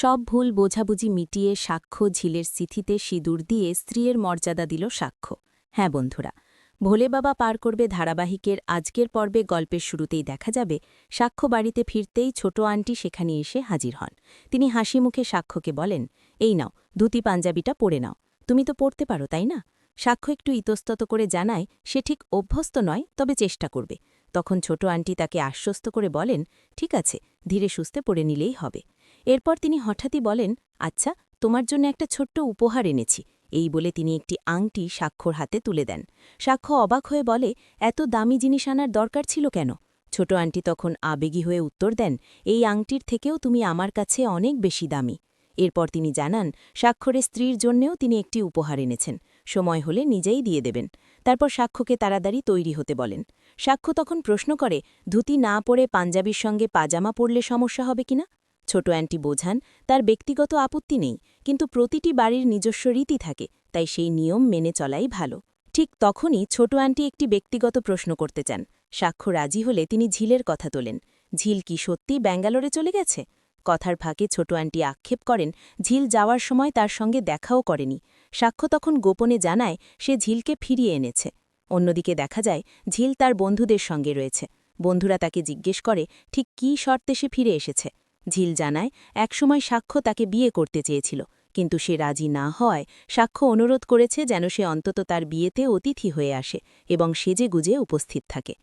সব ভুল বোঝাবুঝি মিটিয়ে সাক্ষ্য ঝিলের সিথিতে সিঁদুর দিয়ে স্ত্রীর মর্যাদা দিল সাক্ষ্য। হ্যাঁ বন্ধুরা, ভোলে বাবা পার করবে ধারাবাহিকের আজকের পর্বে গল্পের শুরুতেই দেখা যাবে, সাক্ষ্য বাড়িতে ফিরতেই ছোট আন্টি সেখানে এসে হাজির হন। তিনি হাসি মুখে সাক্ষ্যকে বলেন, এই নাও, ধুতি পাঞ্জাবিটা পরে নাও। তুমি তো পড়তে পারো, তাই না? সাক্ষ্য একটু ইতস্তত করে জানায়, সে ঠিক অভ্যস্ত নয়, তবে চেষ্টা করবে। তখন ছোট আন্টি তাকে আশ্বস্ত করে বলেন, ঠিক আছে, ধীরে সুস্থে পড়ে নিলেই হবে। এরপর তিনি হঠাৎই বলেন আচ্ছা তোমার জন্য একটা ছোট্ট উপহার এনেছি। এই বলে তিনি একটি আংটি সাক্ষর হাতে তুলে দেন। সাক্ষ্য অবাক হয়ে বলে, এত দামি জিনিস আনার দরকার ছিল কেন? ছোট আন্টি তখন আবেগী হয়ে উত্তর দেন, এই আংটির থেকেও তুমি আমার কাছে অনেক বেশি দামি। এরপর তিনি জানান স্বাক্ষরের স্ত্রীর জন্যেও তিনি একটি উপহার এনেছেন। সময় হলে নিজেই দিয়ে দেবেন। তারপর সাক্ষ্যকে তাড়াতাড়ি তৈরি হতে বলেন। সাক্ষ্য তখন প্রশ্ন করে, ধুতি না পরে পাঞ্জাবির সঙ্গে পাজামা পরলে সমস্যা হবে কিনা? ছোট অ্যান্টি বোঝান, তার ব্যক্তিগত আপত্তি নেই, কিন্তু প্রতিটি বাড়ির নিজস্ব রীতি থাকে, তাই সেই নিয়ম মেনে চলাই ভালো। ঠিক তখনই ছোট আন্টি একটি ব্যক্তিগত প্রশ্ন করতে চান। সাক্ষ্য রাজি হলে তিনি ঝিলের কথা তোলেন। ঝিল কি সত্যি ব্যাঙ্গালোরে চলে গেছে? কথার ফাঁকে ছোট আন্টি আক্ষেপ করেন, ঝিল যাওয়ার সময় তার সঙ্গে দেখাও করেনি। সাক্ষ্য তখন গোপনে জানায়, সে ঝিলকে ফিরিয়ে এনেছে। অন্যদিকে দেখা যায়, ঝিল তার বন্ধুদের সঙ্গে রয়েছে। বন্ধুরা তাকে জিজ্ঞেস করে, ঠিক কী শর্তে সে ফিরে এসেছে? ঝিল জানায়, একসময় সাক্ষ্য তাকে বিয়ে করতে চেয়েছিল। কিন্তু সে রাজি না হওয়ায় সাক্ষ্য অনুরোধ করেছে যেন সে অন্তত তার বিয়েতে অতিথি হয়ে আসে এবং সেজে গুজে উপস্থিত থাকে।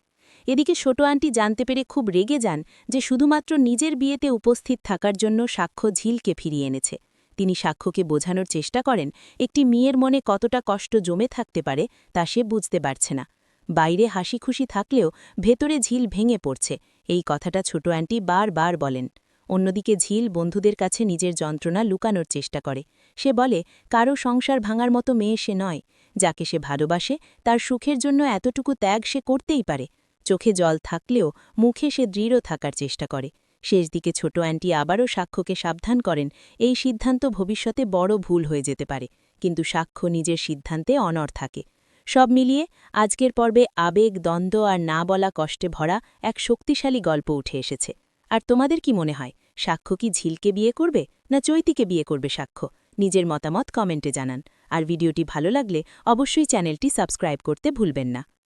এদিকে ছোট আন্টি জানতে পেরে খুব রেগে যান যে শুধুমাত্র নিজের বিয়েতে উপস্থিত থাকার জন্য সাক্ষ্য ঝিলকে ফিরিয়ে এনেছে। তিনি সাক্ষ্যকে বোঝানোর চেষ্টা করেন, একটি মেয়ের মনে কতটা কষ্ট জমে থাকতে পারে তা সে বুঝতে পারছে না। বাইরে হাসি খুশি থাকলেও ভেতরে ঝিল ভেঙে পড়ছে। এই কথাটা ছোট আন্টি বারবার বলেন। অন্যদিকে ঝিল বন্ধুদের কাছে নিজের যন্ত্রণা লুকানোর চেষ্টা করে। সে বলে, কারও সংসার ভাঙার মতো মেয়ে সে নয়। যাকে সে ভালোবাসে, তার সুখের জন্য এতটুকু ত্যাগ সে করতেই পারে। চোখে জল থাকলেও মুখে সে দৃঢ় থাকার চেষ্টা করে। শেষ দিকে ছোট অ্যান্টি আবারও সাক্ষ্যকে সাবধান করেন, এই সিদ্ধান্ত ভবিষ্যতে বড় ভুল হয়ে যেতে পারে। কিন্তু সাক্ষ্য নিজের সিদ্ধান্তে অনর থাকে। সব মিলিয়ে আজকের পর্বে আবেগ, দ্বন্দ্ব আর না বলা কষ্টে ভরা এক শক্তিশালী গল্প উঠে এসেছে। আর তোমাদের কি মনে হয়, সাক্ষ্য কি ঝিলকে বিয়ে করবে না চৈতিকে বিয়ে করবে সাক্ষ্য? নিজের মতামত কমেন্টে জানান। আর ভিডিওটি ভালো লাগলে অবশ্যই চ্যানেলটি সাবস্ক্রাইব করতে ভুলবেন না।